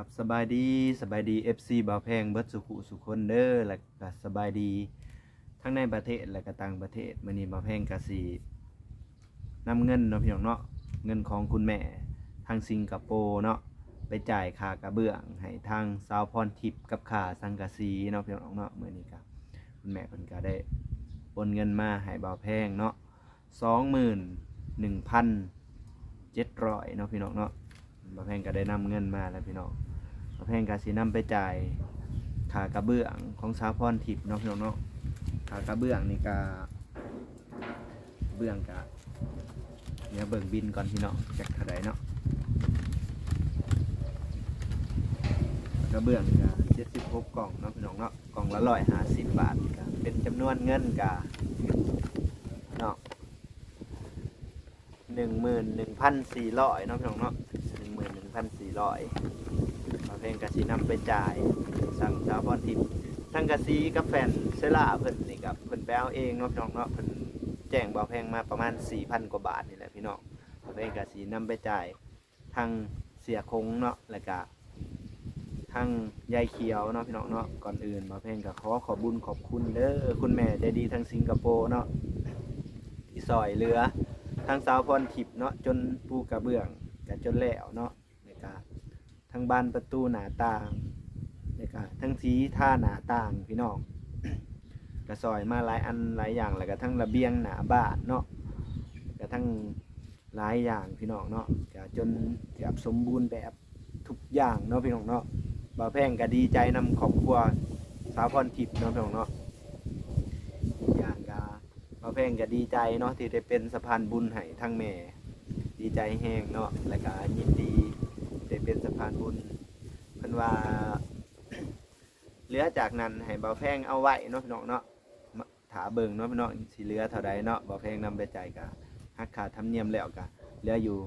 ครับสบายดีสบายดี FC บาวแพงเบิดสุขุสุคนเด้อแล้วก็สบายดี ทั้งในประเทศและก็ต่างประเทศมื้อนี้บาวแพงก็สินำเงินเนาะพี่น้องเนาะเงินของคุณแม่ทางสิงคโปร์เนาะไปจ่ายค่ากระเบื้องให้ทางสาวพรทิพย์กับค่าสังกะสีเนาะพี่น้องเนาะมื้อนี้ก็คุณแม่เพิ่นก็ได้โอนเงินมาให้บาวแพงเนาะ21,700เนาะพี่น้องเนาะ บาวแพงก็ได้นำเงินมาแล้วพี่น้องบาวแพงก็สินำไปจ่ายค่ากระเบื้องของสาวพรทิพย์เนาะพี่น้องเนาะค่ากระเบื้องนี่ก็เบื้องก็เนี่ยเบิ่งบินก่อนพี่น้องจักเท่าใดเนาะกระเบื้องก็76กกล่องเนาะพี่น้องเนาะกล่องละ150บบาทก็เป็นจำนวนเงินก็เนาะหนึ่งหมื่นหนึ่งพันสี่ร้อยเนาะพี่น้องเนาะ พันสี่ร้อยมาเพลงกะสีนำไปจ่าย สั่งสาวพรทิพย์ทั้งกะสีกับแฟนเซล่าเพิ่นนี่กับเพิ่นไปเอาเองเนาะพี่น้องเนาะเพิ่นแจ้งบ่าวแพงมาประมาณสี่พันกว่าบาทนี่แหละพี่น้องมาเพลงกะสีนำไปจ่ายทางเสียคงเนาะแล้วก็ทางยายเขียวเนาะพี่น้องเนาะก่อนอื่นมาเพลงก็ขอขอบุญขอบคุณเด้อคุณแม่ใจดีทางสิงคโปร์เนาะที่ซอยเรือทางสาวพรทิพย์เนาะจนปูกระเบื้องกันจนแล้วเนาะ แล้วก็ทางบานประตูหน้าต่างแล้วก็ทั้งสีท่าหน้าต่างพี่น้องก็ซอยมาหลายอันหลายอย่างแล้วก็ทั้งระเบียงหน้าบ้านเนาะแล้วก็ทั้งหลายอย่างพี่น้องเนาะก็จนเกือบสมบูรณ์แบบทุกอย่างเนาะพี่น้องเนาะบ่าวแพงก็ดีใจนำครอบครัวสาวพรทิพย์เนาะพี่น้องเนาะอีกอย่างก็มาแพงก็ดีใจเนาะที่ได้เป็นสะพานบุญให้ทั้งแม่ ดีใจแห้งเนาะและก็ยินดี ได้เป็นสะพานบุญเพิ่นว่าเหลือจากนั้นให้เบาแพงเอาไว้เนาะพี่น้องเนาะถาเบิ่งเนาะพี่น้องสิเหลือเท่าใดเนาะเบาแพงนำไปจ่ายกะหักค่าธรรมเนียมแล้วกะเหลืออยู่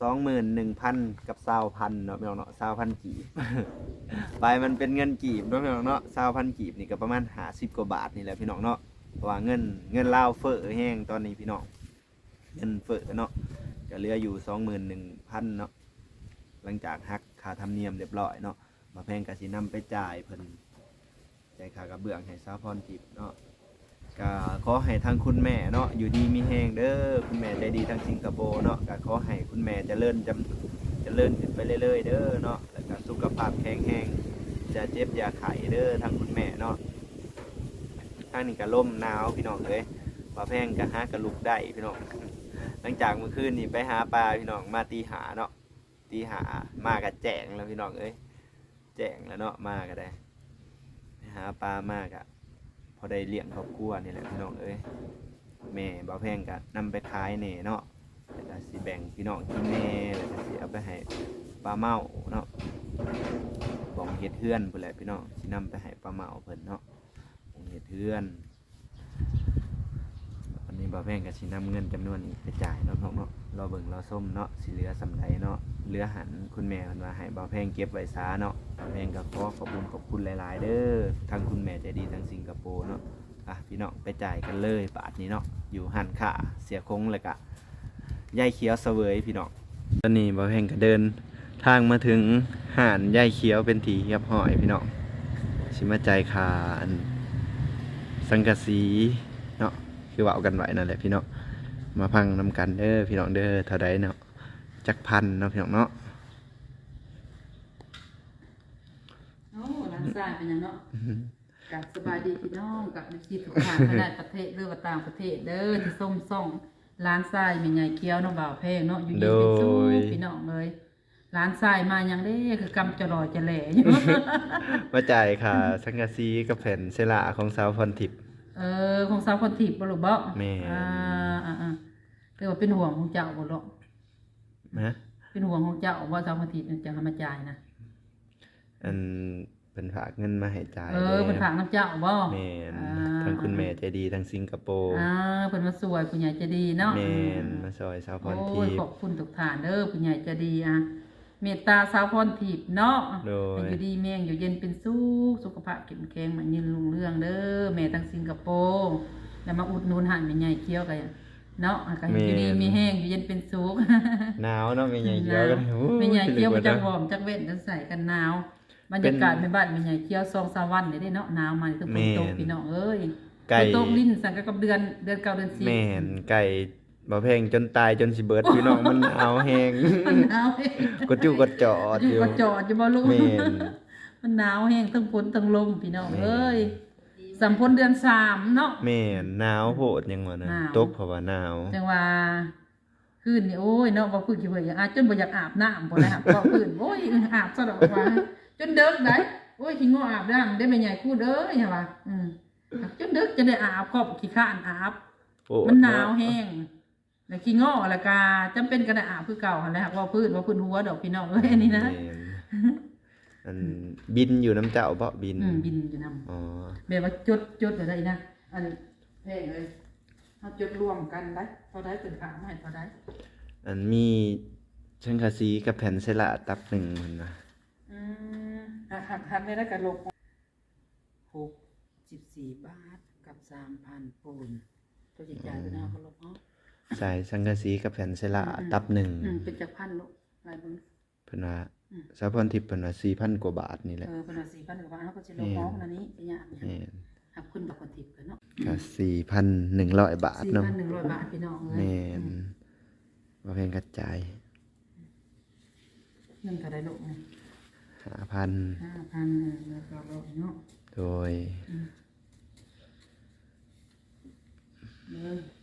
สองหมื่นหนึ่งพันกับสาวพันเนาะพี่น้องเนาะสาวพันกีบ ไปมันเป็นเงินกีบเนาะพี่น้องเนาะสาวพันกีบนี่ก็ประมาณหาสิบกว่าบาทนี่แหละพี่น้องเนาะเพราะว่าเงินเงินลาวเฟ้อแห้งตอนนี้พี่น้องเงินเฟ้อเนาะก็เหลืออยู่สองหมื่นหนึ่งพันเนาะ หลังจากหักค่าธรรมเนียมเรียบร้อยเนาะมาแพงกสินำไปจ่ายเพิ่นจ่ายค่ากระเบื้องให้ซาพรทิพย์เนาะก็ขอให้ทางคุณแม่เนาะอยู่ดีมีแห้งเด้อคุณแม่ใจดีทางสิงคโปร์เนาะก็ขอให้คุณแม่จเจริญจำเจริญขึ้นไปเรื่อยๆเด้อเนาะแล้วก็สุขภาพแข็งแรงจะเจ็บอย่าไข้เด้อทางคุณแม่เนาะทางนี้ก็ล่มหนาวพี่น้องเลยปลาแพงก็หากระลุกได้พี่น้องหลังจากเมื่อคืนนี่ไปหาปลาพี่น้องมาตีหาเนาะ ตีหามากับแจงแล้วพี่น้องเอ้ยแจงแล้วเนาะมาก็ได้หาปลามากอะพอได้เลี้ยงครอบครัวนี่แหละพี่น้องเอ้ยแม่บ่าวแพงก็นำไปขายเน่เนาะแล้วก็สิแบ่งพี่น้องกินแน่แล้วก็สิเอาไปให้ปลาเมาเนาะบอกเฮ็ดเฮือนพุ่นแหละพี่น้องสินำไปให้ปลาเมาเพิ่นเนาะของเฮ็ดเทือน บ่าวแพงก็สินำเงินจำนวนนี้ไปจ่ายเนาะพี่น้อเนาะรอเบิ่งรอส้มเนาะสิเหลือสำใดเนาะเหลือหันคุณแม่เพิ่นว่าให้บ่าวแพงเก็บไว้ซาเนาะบ่าวแพงก็ขอขอบคุณขอบคุณหลายๆ เด้อทางคุณแม่ใจดีทางสิงคโปร์เนาะอะพี่น้องไปจ่ายกันเลยบาทนี้เนาะอยู่หันค่าเสียคงเลยกะยายเขียวเสวยพี่น้องตอนนี้บ่าวแพงก็เดิน ทางมาถึงห่านยายเขียวเป็นทีเรียบร้อยพี่น้องสิมาจ่ายค่าอันสังกะสีเนาะ คือว่าเอากันไว้นั่นแหละพี่เนาะมาพังนำกันเด้อพี่น้องเด้อเท่าใดเนาะจักพันเนาะพี่น้องเนาะโอ้ร้านสร้างเป็นหยังเนาะกับสบายดีพี่น้องกับดิจิทุกทางภายในประเทศหรือว่าต่างประเทศเด้อที่ส้มซ่องร้านทรายมีใหญ่เคี้ยวเนาะบ่าวแพงเนาะอยู่ดีเป็นสู้พี่น้องเลยร้านทรายมาอย่างเด้คือกำจะรอจะแหล่อยู่ มาจ่ายค่ะสังกะสีกับแผ่นเซลาของสาวพรทิพย์ เออของสาวคนถีบบ่ลูกบ่แม่น อ่าอ่าอ่าแต่ว่าเป็นห่วงของเจ้าบ่ลูกนะเป็นห่วงของเจ้าว่าสาวคนถีบจะทำมาจ่ายนะอันเป็นฝากเงินมาให้จ่ายเออเป็นฝากน้ำเจ้าบ่แม่นอ่าทางคุณแม่ใจดีทางสิงคโปร์อ่าเพิ่นมาสวยผู้ใหญ่ใจะดีเนาะแม่นมาซอยสาวพรโอ้ทิยพขอย์บคุณทุกท่านเด้อผู้ใหญ่ใจะดีอะ เมตตาสาวพรทิพย์เนาะโดย ให้อยู่ดีแม่งอยู่เย็นเป็นสุขสุขภาพเข้มแข็งมันยืนรุ่งเรื่องเด้อแม่ทางสิงคโปร์แล้วมาอุดหนุนหันแม่ใหญ่เคี้ยวกันเนาะก็ให้อยู่ดีมีแห้งอยู่เย็นเป็นสุข หนาวเนาะแม่ใหญ่เขียวกันโอ้แม่ใหญ่เคี้ยวไปมันจะหอมจักเว้นจักใส่กันหนาวบรรยากาศในบ้านแม่ใหญ่เคี้ยวซองสามวันนี่ได้เนาะหนาวมาคือฝนตกพี่น้องเอ้ยไก่ฝนตกลิ้นสั่งกับเดือนเดือนเก้าเดือนสิบ แม่นไก่ บ่แพงจนตายจนสิเบิดพี่น้องมันหนาวแฮงมันหนาวแห้งกดจู่กดจอดอยู่อยู่ก็จอดอยู่บ่ลูกแม่นมันหนาวแห้งทั้งฝนทั้งลมพี่น้องแม่นเอ้ยสัมพลเดือนสามเนาะแม่นหนาวโพดยังว่านะหนาว ตกเพราะว่าหนาวจังว่าคืนนี่โอ้ยเนาะบ่พูดขี้เบื่ออยากอาบจนบ่อยากอาบน้ำบ่ได้ครับก็คืนโอ้ยอาบซะดอกว่าจนเดึกได้โอ้ยขี้งออาบน้ำได้แม่ใหญ่คู่เด้อใช่ป่ะอืมจนเดึกจะได้อาบครอบขี้ข้านอาบ โพดมันหนาวแห้ง แล้วขี้งอแล้วก็จำเป็นก็ได้อาบคือเก่าหั่นแหละครับว่าพื้นว่าพื้นหัวดอกพี่น้องเอ้ยอันนี้นะแม่นอันบินอยู่น้ำเจ้าบ่บินอืมบินอยู่นำอ๋อแบบว่าจดจดอะไรนะอันนี้แพงเลยเอาจดรวมกันได้เท่าได้เป็นขางให้เท่าได้อันมีชังคาซีกับแผ่นเซละตับหนึ่งมันนะอืมหักหักหักได้แล้วกันลบหกสิบสี่บาทกับสามพันปูนตัวจิตใจายไปนะเขาลบเนาะ ใส่ชังคาซีกับแผ่นเซละอืมตับหนึ่งอืมเป็นจากพันลูกลายเบึงเพิ่นว่าอืมสาพรทิพย์เพิ่นว่า4,000กว่าบาทนี่แหละเออเป็นว่าสี่พันกว่าบาทเขาก็จะลบน้องอันนี้เป็นอย่างเนี่ยแม่นหักคุณบักคนทิพย์กันเนาะก็4,100บาทสี่เนาะพันหนึ่งร้อยบาทพี่น้องเลยแม่นบ่แพงกระจายเงินเท่าไรลูกเนี่ย5,000ห้าพันแล้วก็ลบเนาะโดยเด้อสกุลเด้อ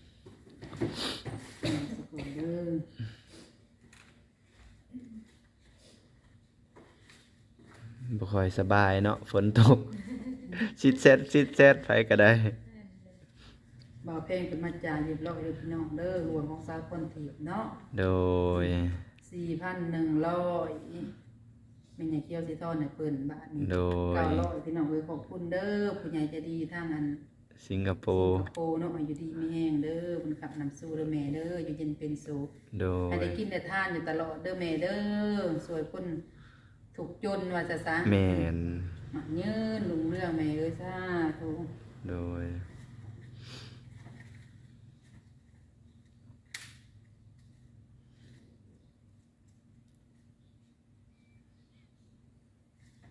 บ่ค่อยสบายเนาะฝนตกซิดเซตซิดเซตไปก็ได้บ่าวเพลงเป็นมาจ่ายเรียบร้อยเลยพี่น้องเด้อรวมของสาวคนถีบเนาะโดยสี่พันหนึ่งร้อยเป็นใหญ่เคี้ยวสิทอนในเปิ้นบาทนี้โดยเก้าร้อยพี่น้องเอ้ยขอบคุณเด้อผู้ใหญ่ใจะดีทางอัน สิงคโปสิร์งคโปร์เนาะอยู่ดีมีแห้งเด้อมันขับนำสู้เด้อแม่เด้ออยู่เย็นเป็นสุขโดให้ยได้กินได้ทานอยู่ตลอดเด้อแม่เด้อสวยคนถูกจนว่าซะซะแม่นมักยืนลุงเรื่องแม่เอ้ยสาธุโดย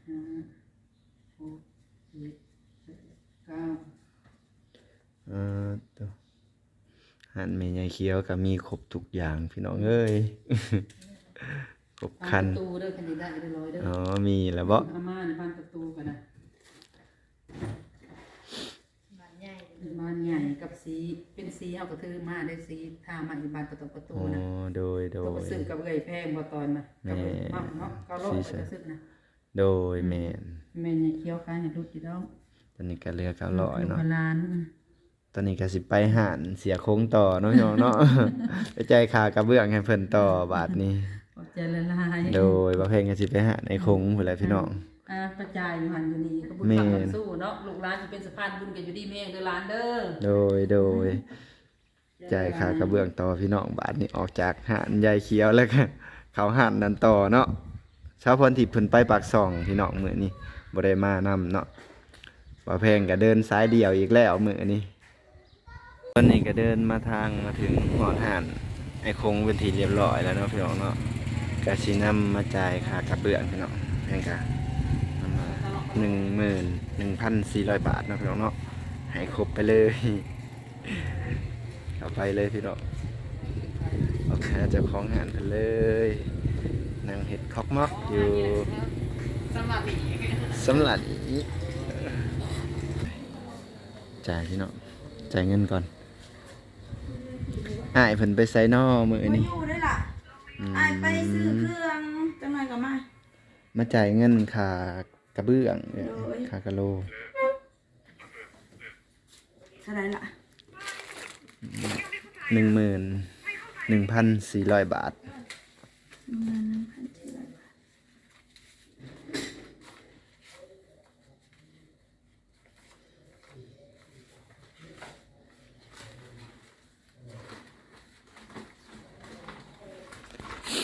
ห้าหกเจ็ดแปดเก้า เออตัวหันเมยายเคี้ยวก็มีครบทุกอย่างพี่น้องเอ้ย ครบคันประตูเด้อคันนี้ได้เด้อร้อยเด้ออ๋อมีแล้วบ่อาม่าในบ้านประตูกันนะบ้านใหญ่บ้านใหญ่กับสีเป็นสีเฮาก็ถือมาได้สีทามาอยู่บ้านประตูประตูอ๋อนะโดยโดก็ยซื้อกับเอ้ยแพงบ่ตอนน่ะกับเอ้ยแม่เนาะเนาะเก้าร้อยสีก็ใส่ซื้อนะโดยแม่นแม่เนี่ยเคี้ยวขายให้ลูกจิดอกตอนนี้ก็เหลือเก้าร้อยเนาะลูกหลาน ตอนนี้ก็สิไปหานเสียโค้งต่อเนาะพี่น้องเนาะ ไปจ่ายค่ากระเบื้องให้เพิ่นต่อบาทนี้ขอบใจละลายโดยบ่าเพลงก็สิไปหานในโค้งพุ่นแหละพี่น้อง อ่ากระจายอยู่หันอยู่นี่ก็บุญแม่ขับกันสู้เนาะลูกหลานสิเป็นสะพานบุญกันอยู่ดีแม่เด้อหลานเด้อโดยโดยจ่ายค่ากระเบื้องต่อพี่น้องบาทนี้ออกจากหานยายเขียวแล้วก็เขาหานนั่นต่อเนาะชาวพรทิพย์เพิ่นไปปากซ่องพี่น้องมื้อนี้บ่ได้มานํเนาะบ่าเพลงก็เดินสายเดี่ยวอีกแล้วมื้อนี้ต อนนี้ก็เดินมาทางมาถึงหอดหานไอ้คงเป็นทีเรียบร้อยแล้วเนาะพี่น้องเนาะก็สินำมาจ่ายค่ากระเบื้องพี่น้องเพียงก็นำมา11,400บาทเนาะพี่น้องเนาะให้ครบไปเลยเอาไปเลยพี่น้องเอาแค่เจ้าของงานไปเลยนั่งเห็ดคอกมอกอยู่สำหรับอีสำหรับอีจ่ายพี่น้องจ่ายเงินก่อน อ้ายเพิ่นไปไซนอมือมานี่อยู่ได้ล่ะอืมอายไปซื้อเครื่องจังหน่อยก็มามาจ่ายเงินค่ากระเบื้องเนี่ยโอ้ยค่ากะโลเท่าไหรล่ะหนึ่งหมื่นหนึ่งพันสี่ร้อยบาท เงินพันเท่าไหร่บาท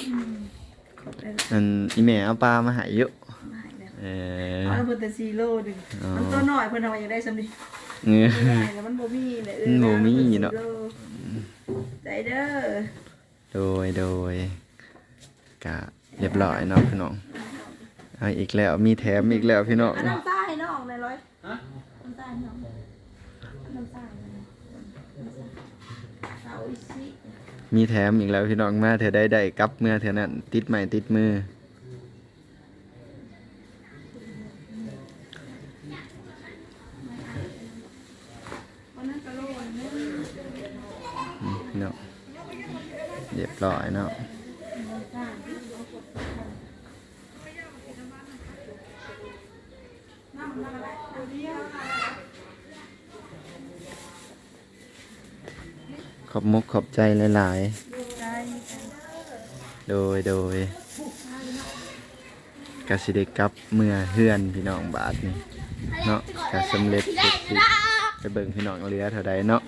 อืมข อบใจละอันอีแม่เอาปลามาใหายเยอะมาให้แล้วเออเอาเพิ่นแต่ซีโร่ดึงอ๋อมันตัวน้อยเพิ่นเอามาอยากได้สำนีเงือไม่ได้แล้วมันบ่มีเลยเออมันบ่มีพิ่เนาะ ซีโร่ใจเด้อโดยโดยกะเรียบร้อยเนาะพี่น้องเอาอีกแล้วมีแถมอีกแล้วพี่น้องเอาน้ำตาให้น้องเลยร้อยน้ำตาให้น้องน้ำตาให้น้องเอาอีสิ มีแถมอีกแล้วพี่น้องมาเธอได้ได้กับเมื่อเธอนั้นติดใหม่ติดมือ เนาะเรียบร้อยเนาะน้ำตาน้ำมาอะไรตัวเดียว ข อบมุกขอบใจหลาย ๆ โดยโดยกสิเดกลับเมื่อเฮือนพี่น้องบาทนี่เนาะกสำเร็จเสร็จไปเบิ่งพี่น้องเรือเท่าใดเนาะ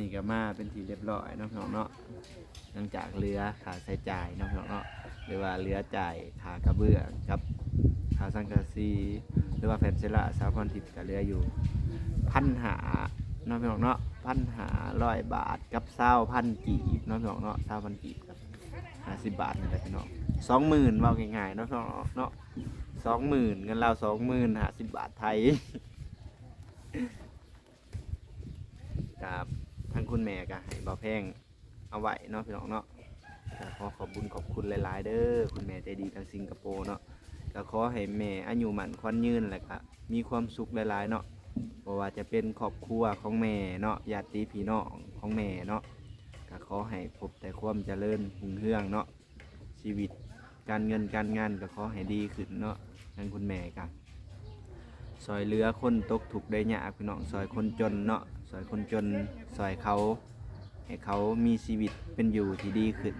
นี่ก็มาเป็นทีเรียบร้อยน้องเนาะหลังจากเรือขาใช้จ่ายน้องเนาะหรือว่าเรือจ่ายขากระเบื้องกับขาสังกะสีหรือว่าแผ่นเซล่าสาวพรทิพย์กับเรืออยู่พันหาน้องเนาะ พันหาร้อยบาทกับเศร้าพันกีบเนาะพี่น้องเนาะเศร้าพันกีบกับห้าสิบบาทนี่แหละพี่น้องสองหมื่นว่าง่ายๆเนาะพี่น้องเนาะสองหมื่นเงินเราสองหมื่นห้าสิบบาทไทยกับทางคุณแม่ก็ให้บาแพงเอาไว้เนาะพี่น้องเนาะขอขอบบุญขอบคุณหลาย ๆ เด้อคุณแม่ใจดีทางสิงคโปร์เนาะก็ขอให้แม่อายุหมันควันยืนแหละก็มีความสุขหลาย ๆ เนาะ ราะว่าจะเป็นครอบครัวของแม่เนาะญาติพี่น้องของแม่เนาะก็ขอให้พบแต่ความเจริญหุ่งเฮืองเนาะชีวิตการเงินการงานก็ขอให้ดีขึ้นเนาะทางคุณแม่กันซอยเหลือคนตกถูกได้ยากพี่น้องซอยคนจนเนาะซอยคนจนซอยเขา ให้เขามีชีวิตเป็นอยู่ที่ดีขึ้น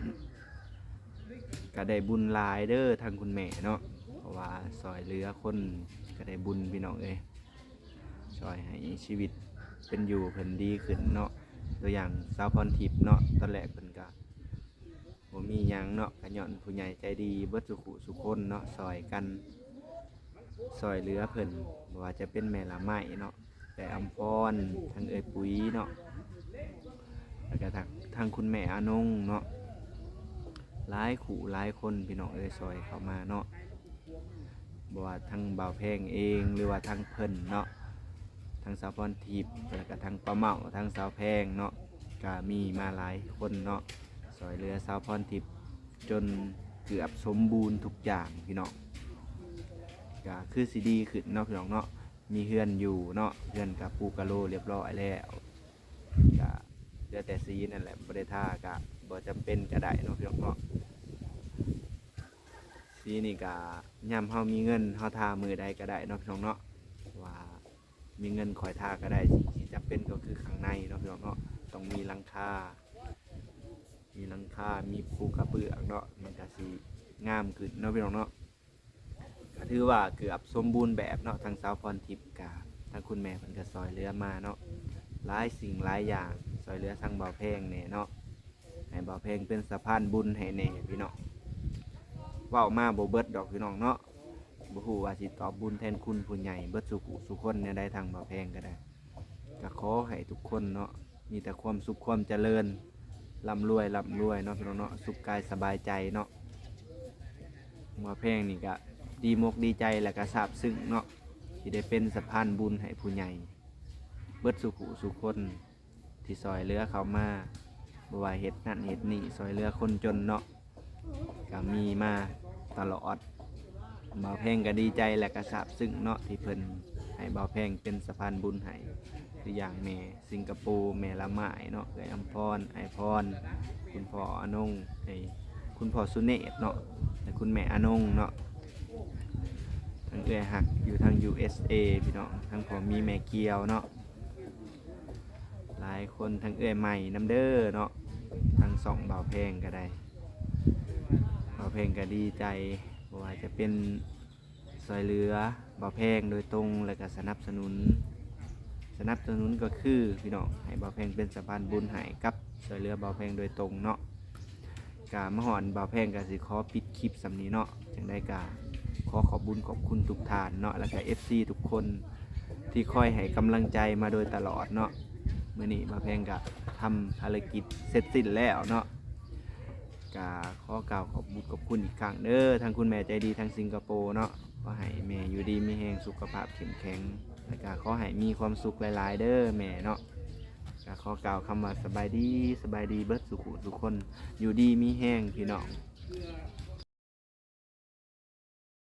ก็ได้บุญหลายเด้อทางคุณแม่เนาะเพราะว่าซอยเหลือคนก็ได้บุญพี่น้องเอ้ย ช่วยให้ชีวิตเป็นอยู่เพิ่นดีขึ้นเนาะตัวอย่างสาวพรทิพย์เนาะตอนแรกเพิ่นก็บ่มีหยังเนาะก็ย้อนผู้ใหญ่ใจดีเบิดสุขุสุคนเนาะซอยกันซอยเหลือเพิ่นบ่ว่าจะเป็นแม่ละไม้เนาะแต่อำพรทางเอ่ยปุ๋ยเนาะแล้วก็ทางทางคุณแม่อนงเนาะหลายขู่หลายคนพี่น้องเอ้ยซอยเข้ามาเนาะบ่ว่าทางบ่าวแพงเองหรือว่าทางเพิ่นเนาะ ทางสาวพรทิพย์แล้วก็ทางปลาเมาทางสาวแพงเนาะก็มีมาหลายคนเนาะสอยเรือสาวพรทิพย์จนเกือบสมบูรณ์ทุกอย่างพี่น้องก็คือสีดีขึ้นเนาะพี่น้องเนาะมีเฮือนอยู่เนาะเฮือนกับปูกะโลเรียบร้อยแล้วก็เหลือแต่สีนั่นแหละบริท่ากะบ่จำเป็นก็ได้เนาะพี่น้องเนาะสีนี่ก็ย่ำเฮามีเงินเฮาทามือใดก็ได้เนาะพี่น้องเนาะ มีเงินคอยท่าก็ได้สิ่งที่จำเป็นก็คือข้างในเนาะพี่น้องเนาะต้องมีหลังคา มีหลังคา มีปูกระเบื้องเนาะมันก็สีงามขึ้นเนาะพี่น้องเนาะก็ถือว่าเกือบสมบูรณ์แบบเนาะทางสาวพรทิพย์กาทางคุณแม่เพิ่นก็ซอยเรือมาเนาะหลายสิ่งหลายอย่างซอยเรือทางเบาแพงแน่เนาะให้เบาแพงเป็นสะพานบุญให้แน่พี่น้องเว้ามาบ่เบิดดอกพี่น้องเนาะ บ่ฮู้ว่าสิตอบบุญแทนคุณผู้ใหญ่เบิดสุขุสุคนเนี่ยได้ทางบ่าแพงก็ได้ก็ขอให้ทุกคนเนาะมีแต่ความสุขความเจริญร่ำรวยร่ำรวยเนาะพี่น้องเนาะสุขกายสบายใจเนาะบ่าแพงนี่ก็ดีมกดีใจแล้วก็ซาบซึ้งเนาะที่ได้เป็นสะพานบุญให้ผู้ใหญ่ เบิดสุขุสุคนที่ซอยเหลือเขามาบ่ว่าเฮ็ดนั่นเฮ็ดนี่ซอยเหลือคนจนเนาะก็มีมาตลอด บ่าวแพงก็ดีใจและก็ซาบซึ้งเนาะที่เพิ่นให้บ่าวแพงเป็นสะพานบุญให้ตัวอย่างแม่สิงคโปร์แม่ละไม้เนาะเอ้ยอัมพรไอพร คุณพ่ออนงไอคุณพ่อสุเนศเนาะและคุณแม่อนงเนาะทั้งเอ้ยหักอยู่ทาง USA พี่น้องทั้งพ่อมีแม่เกียวเนาะหลายคนทั้งเอ้ยใหม่น้ำเด้อเนาะทั้งสองบ่าวแพงก็ได้บ่าวแพงก็ดีใจ บ่ว่าจะเป็นซอยเรือบ่อแพงโดยตรงแล้วก็สนับสนุน สนับสนุนก็คือพี่น้องให้บ่อแพงเป็นสะพานบุญให้กับซอยเรือบ่อแพงโดยตรงเนาะกามหอนบ่อแพงก็สิขอปิดคลิปสำนี้เนาะจังได้กาขอขอบบุญขอบคุณทุกท่านเนาะแล้วก็ FC ทุกคนที่คอยให้กำลังใจมาโดยตลอดเนาะเมื้อนี้มาแพงก็ทำภารกิจเสร็จสิ้นแล้วเนาะ ก็ขอกล่าวขอบบุญขอบคุณอีกครั้งเด้อทางคุณแม่ใจดีทางสิงคโปร์เนาะก็ให้แม่อยู่ดีมีแฮงสุขภาพเข้มแข็งแล้วก็ขอให้มีความสุขหลาย ๆ เด้อแม่เนาะก็ขอกล่าวคำว่าสบายดีสบายดีเบิร์ดสุขุสุขคน อยู่ดีมีแห้งพี่น้อง